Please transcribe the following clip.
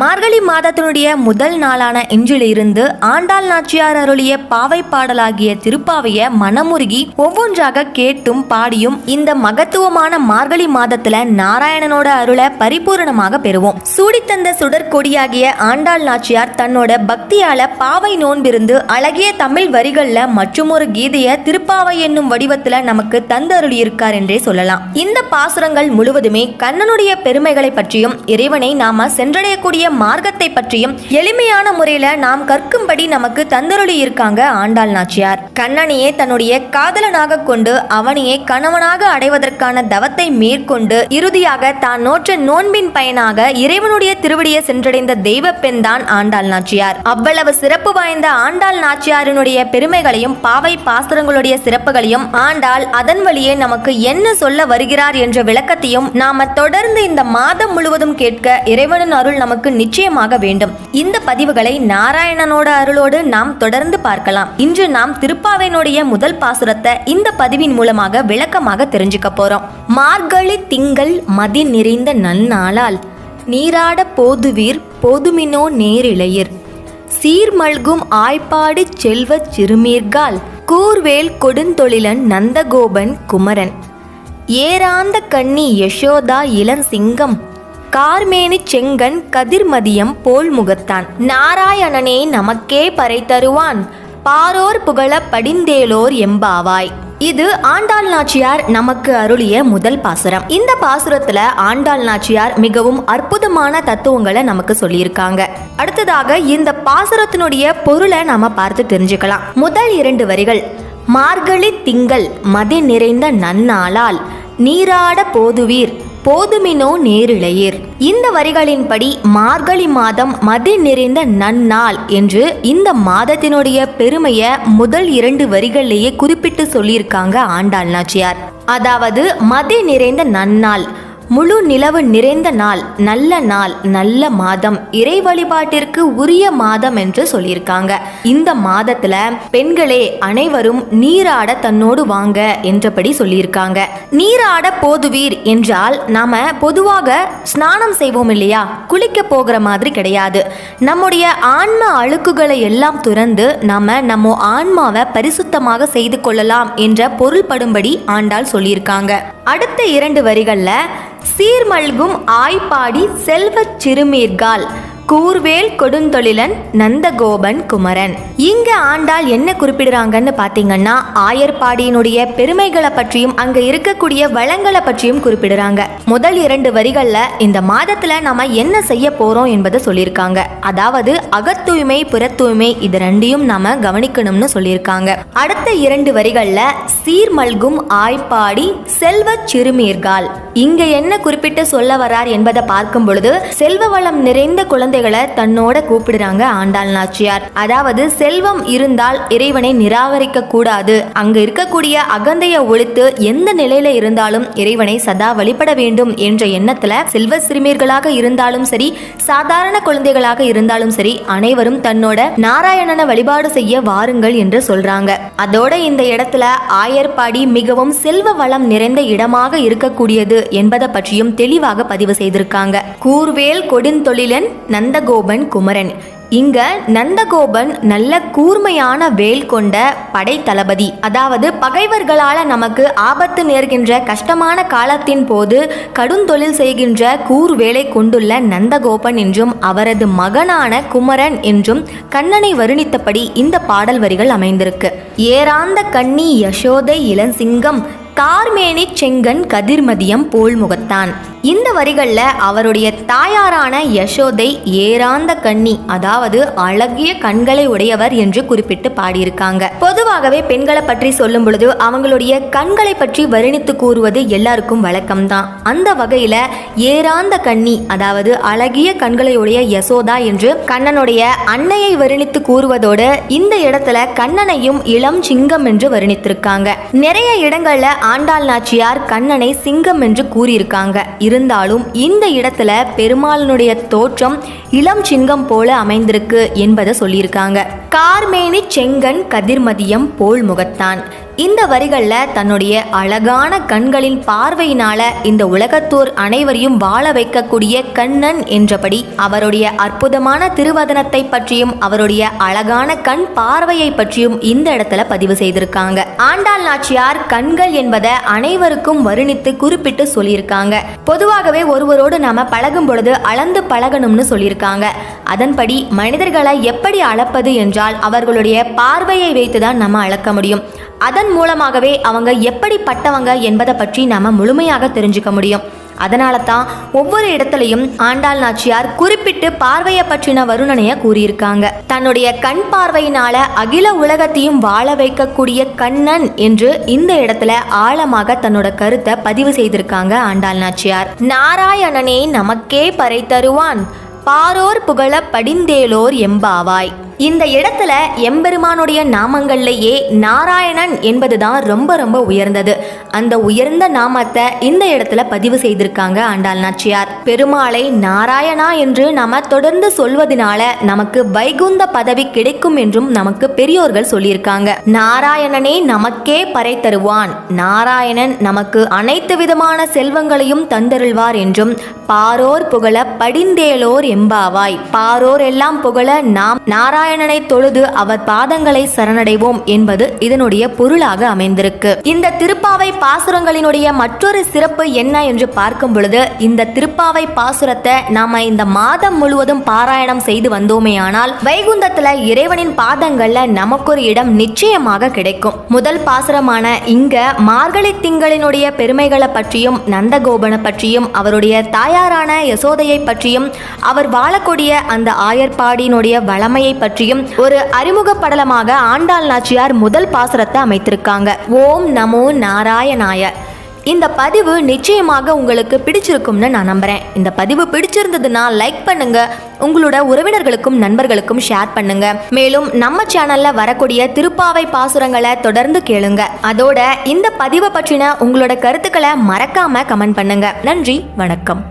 மார்கழி மாதத்தினுடைய முதல் நாளான இன்றிலிருந்து ஆண்டாள் நாச்சியார் அருளிய பாவை பாடலாகிய திருப்பாவைய மனமுருகி ஒவ்வொன்றாக கேட்டும் பாடியும் இந்த மகத்துவமான மார்கழி மாதத்துல நாராயணனோட அருளை பரிபூரணமாக பெறுவோம். சூடித்தந்த சுடற்கொடியாகிய ஆண்டாள் நாச்சியார் தன்னோட பக்தியால பாவை நோன்பிருந்து அழகிய தமிழ் வரிகள்ல மற்றுமொரு கீதைய திருப்பாவை என்னும் வடிவத்துல நமக்கு தந்தருளி இருக்கார் என்றே சொல்லலாம். இந்த பாசுரங்கள் முழுவதுமே கண்ணனுடைய பெருமைகளை பற்றியும் இறைவனை நாம சென்றடையக்கூடிய மார்க்கத்தை பற்றியும் எளிமையான முறையில நாம் கற்கும்படி நமக்கு தந்தருளி இருக்காங்க ஆண்டாள் நாச்சியார். கண்ணனையே தன்னுடைய காதலனாக கொண்டு அவனையே கணவனாக அடைவதற்கான தவத்தை மேற்கொண்டு இறுதியாக தான் நோற்ற நோன்பின் பயனாக இறைவனுடைய திருவடியை சென்றடைந்த தெய்வ பெண் தான் ஆண்டாள் நாச்சியார். அவ்வளவு சிறப்பு வாய்ந்த ஆண்டாள் நாச்சியாரினுடைய பெருமைகளையும் பாவை பாசுரங்களுடைய சிறப்புகளையும் ஆண்டாள் அதன் வழியே நமக்கு என்ன சொல்ல வருகிறார் என்ற விளக்கத்தையும் நாம தொடர்ந்து இந்த மாதம் முழுவதும் கேட்க இறைவனின் அருள் நமக்கு நிச்சயமாக வேண்டும். இந்த பதிவுகளை நாராயணனோட அருளோடு நாம் தொடர்ந்து பார்க்கலாம். இன்று நாம் திருப்பாவையினுடைய முதல் பாசுரத்தை இந்த பதிவின் மூலமாக விளக்கமாக தெரிஞ்சுக்க போறோம். மார்கழி திங்கள் மதி நிறைந்த நன்னாளால் நீராட போதுவீர் போதுமினோ நேரிழையர். சீர்மல்கும் ஆய்ப்பாடு செல்வச் சிறுமீர்கால் கூர்வேல் கொடுந்தொழிலன் நந்தகோபன் குமரன். ஏராந்த கண்ணி யசோதா இளஞ்சிங்கம் கார்மேனி செங்கன் கதிர்மதியம் போல் முகத்தான். நாராயணனே நமக்கே பறை தருவான். பாரோர் புகழ படிந்தேலோர் எம்பாவாய். இது ஆண்டாள் நாச்சியார் நமக்கு அருளிய முதல் பாசுரம். இந்த பாசுரத்துல ஆண்டாள் நாச்சியார் மிகவும் அற்புதமான தத்துவங்களை நமக்கு சொல்லியிருக்காங்க. அடுத்ததாக இந்த பாசுரத்தினுடைய பொருளை நாம பார்த்து தெரிஞ்சுக்கலாம். முதல் இரண்டு வரிகள் மார்கழி திங்கள் மதி நிறைந்த நன்னாளால் நீராட போதுவீர் போதுமினோ நேரிழையீர். இந்த வரிகளின்படி மார்கழி மாதம் மதி நிறைந்த நன்னாள் என்று இந்த மாதத்தினுடைய பெருமையை முதல் இரண்டு வரிகளிலேயே குறிப்பிட்டு சொல்லியிருக்காங்க ஆண்டாள் நாச்சியார். அதாவது மதி நிறைந்த நன்னாள். முழு நிலவு நிறைந்த நாள் நல்ல நாள் நல்ல மாதம் இறை வழிபாட்டிற்கு உரிய மாதம் என்று சொல்லியிருக்காங்க. இந்த மாதத்துல பெண்களே அனைவரும் நீராட தன்னோடு வாங்க என்றபடி சொல்லியிருக்காங்க. நீராட போதுவீர் என்றால் நாம பொதுவாக ஸ்நானம் செய்வோம் இல்லையா? குளிக்க போகிற மாதிரி கிடையாது. நம்முடைய ஆன்ம அழுக்குகளை எல்லாம் துறந்து நாம நம்ம ஆன்மாவை பரிசுத்தமாக செய்து கொள்ளலாம் என்ற பொருள்படும்படி ஆண்டாள் சொல்லியிருக்காங்க. அடுத்த இரண்டு வரிகளில் சீர்மல்கும் ஆய்ப்பாடி செல்வச் சிறுமீர்கால். கூர்வேல் கொடுந்தொழிலன் நந்தகோபன் குமரன். இங்க ஆண்டாள் என்ன குறிப்பிடுறாங்கன்னு பாத்தீங்கன்னா ஆயர்பாடியினுடைய பெருமைகளை பற்றியும் அங்க இருக்கக்கூடிய வளங்களை பற்றியும் குறிப்பிடுறாங்க. முதல் இரண்டு வரிகள்ல இந்த மாதத்துல நாம என்ன செய்ய போறோம் என்பதை சொல்லியிருக்காங்க. அதாவது அகத்தூய்மை புறத்தூய்மை இது ரெண்டையும் நாம கவனிக்கணும்னு சொல்லியிருக்காங்க. அடுத்த இரண்டு வரிகள்ல சீர்மல்கும் ஆய்ப்பாடி செல்வச் சிறுமீர்கால். இங்க என்ன குறிப்பிட்டு சொல்ல வரார் என்பதை பார்க்கும் பொழுது செல்வ வளம் நிறைந்த குழந்தை குழந்தைகளை தன்னோட கூப்பிடுறாங்க ஆண்டாள் நாச்சியார். அதாவது செல்வம் இருந்தால் இறைவனை நிராகரிக்க கூடாது. அங்கு இருக்கக்கூடிய அகந்தைய ஒழித்து எந்த நிலையில இருந்தாலும் இறைவனை சதா வழிபட வேண்டும் என்ற எண்ணத்துல செல்வ சிறுமியர்களாக இருந்தாலும் சரி சாதாரண குழந்தைகளாக இருந்தாலும் சரி அனைவரும் தன்னோட நாராயணனை வழிபாடு செய்ய வாருங்கள் என்று சொல்றாங்க. அதோட இந்த இடத்துல ஆயர்பாடி மிகவும் செல்வ வளம் நிறைந்த இடமாக இருக்கக்கூடியது என்பதை பற்றியும் தெளிவாக பதிவு செய்திருக்காங்க. கூர்வேல் கொடுந்தொழிலன் நந்தகோபன் குமரன். இங்க நந்தகோபன் நல்ல கூர்மையான வேல் கொண்ட படை தளபதி. அதாவது பகைவர்களால நமக்கு ஆபத்து நேர்கின்ற கஷ்டமான காலத்தின் போது கடுந்தொழில் செய்கின்ற கூர்வேலை கொண்டுள்ள நந்தகோபன் என்றும் அவரது மகனான குமரன் என்றும் கண்ணனை வருணித்தபடி இந்த பாடல் வரிகள் அமைந்திருக்கு. ஏராந்த கண்ணி யசோதை இளஞ்சிங்கம் கார்மேனி செங்கன் கதிர்மதியம் போல் முகத்தான். இந்த வரிகளில் அவருடைய தாயாரான யசோதை ஏராந்த கண்ணி அதாவது அழகிய கண்களை உடையவர் என்று குறிப்பிட்டு பாடியிருக்காங்க. பொதுவாகவே பெண்களை பற்றி சொல்லும் பொழுது அவங்களுடைய கண்களை பற்றி வருணித்து கூறுவது எல்லாருக்கும் வழக்கம்தான். அந்த வகையில ஏராந்த கண்ணி அதாவது அழகிய கண்களை உடைய யசோதா என்று கண்ணனுடைய அன்னையை வருணித்து கூறுவதோடு இந்த இடத்துல கண்ணனையும் இளம் சிங்கம் என்று வருணித்திருக்காங்க. நிறைய இடங்கள்ல ஆண்டாள் நாச்சியார் கண்ணனை சிங்கம் என்று கூறியிருக்காங்க. இரு இருந்தாலும் இந்த இடத்துல பெருமாளனுடைய தோற்றம் இளம் சிங்கம் போல அமைந்திருக்கு என்பதை சொல்லியிருக்காங்க. கார்மேனி செங்கன் கதிர்மதியம் போல் முகத்தான். இந்த வரிகளில் தன்னுடைய அழகான கண்களின் பார்வையினால இந்த உலகத்தோர் அனைவரையும் வாழ வைக்கக்கூடிய கண்ணன் என்றபடி அவருடைய அற்புதமான திருவதனத்தை பற்றியும் அவருடைய அழகான கண் பார்வையை பற்றியும் இந்த இடத்துல பதிவு செய்திருக்காங்க. ஆண்டாள் நாச்சியார் கண்கள் என்பதை அனைவருக்கும் வருணித்து குறிப்பிட்டு சொல்லியிருக்காங்க. பொதுவாகவே ஒருவரோடு நாம பழகும் பொழுது அளந்து பழகணும்னு சொல்லியிருக்காங்க. அதன்படி மனிதர்களை எப்படி அளப்பது என்றால் அவர்களுடைய பார்வையை வைத்துதான் நம்ம அளக்க முடியும். அதன் மூலமாகவே அவங்க எப்படிப்பட்டவங்க என்பதை பற்றி நாம் முழுமையாக தெரிஞ்சுக்க முடியும். அதனால தான் ஒவ்வொரு இடத்துலையும் ஆண்டாள் நாச்சியார் குறிப்பிட்டு பார்வையை பற்றின வருணனைய கூறியிருக்காங்க. தன்னுடைய கண் பார்வையினால அகில உலகத்தையும் வாழ வைக்கக்கூடிய கண்ணன் என்று இந்த இடத்துல ஆழமாக தன்னோட கருத்தை பதிவு செய்திருக்காங்க ஆண்டாள் நாச்சியார். நாராயணனே நமக்கே பறை தருவான். பாரோர் புகழ படிந்தேலோர் எம்பாவாய். இந்த இடத்துல எம்பெருமானுடைய நாமங்கள்லேயே நாராயணன் என்பதுதான் ரொம்ப ரொம்ப உயர்ந்தது. அந்த உயர்ந்த நாமத்தை இந்த இடத்துல பதிவு செய்திருக்காங்க ஆண்டாள் நாச்சியார். பெருமாளை நாராயணா என்று நாம தொடர்ந்து சொல்வதனால நமக்கு வைகுந்த பதவி கிடைக்கும் என்றும் நமக்கு பெரியோர்கள் சொல்லியிருக்காங்க. நாராயணனே நமக்கே பறை தருவான். நாராயணன் நமக்கு அனைத்து விதமான செல்வங்களையும் தந்தருள்வார் என்றும் பாரோர் புகழ படிந்தேலோர் எம்பாவாய். பாரோர் எல்லாம் புகழ நாம் நாராயணனை தொழுது அவர் பாதங்களை சரணடைவோம் என்பது இதனுடைய பொருளாக அமைந்திருக்கு. இந்த திருப்பாவை பாசுரங்களினுடைய மற்றொரு சிறப்பு என்ன என்று பார்க்கும் பொழுது இந்த திருப்பாவை பாசுரத்தை நாம இந்த மாதம் முழுவதும் பாராயணம் செய்து வந்தோமேயானால் வைகுந்தத்துல இறைவனின் பாதங்கள்ல நமக்கு ஒரு இடம் நிச்சயமாக கிடைக்கும். முதல் பாசுரமான இங்க மார்கழி திங்களினுடைய பெருமைகளை பற்றியும் நந்தகோபனை பற்றியும் அவருடைய தாயாரான யசோதையை பற்றியும் அவர் வாழக்கூடிய அந்த ஆயர்பாடியினுடைய வளமையை பற்றி பற்றியும் ஒரு அறிமுக படலமாக ஆண்டாள் நாச்சியார் முதல் பாசுரத்தை அமைத்திருக்காங்க. ஓம் நமோ நாராயணாய. இந்த பதிவு நிச்சயமாக உங்களுக்கு பிடிச்சிருக்கும்னு நான் நம்புகிறேன் இந்த பதிவு பிடிச்சிருந்ததுன்னா லைக் பண்ணுங்க. உங்களோட உறவினர்களுக்கும் நண்பர்களுக்கும் ஷேர் பண்ணுங்க. மேலும் நம்ம சேனல்ல வரக்கூடிய திருப்பாவை பாசுரங்களை தொடர்ந்து கேளுங்க. அதோட இந்த பதிவை பற்றின உங்களோட கருத்துக்களை மறக்காம கமெண்ட் பண்ணுங்க. நன்றி வணக்கம்.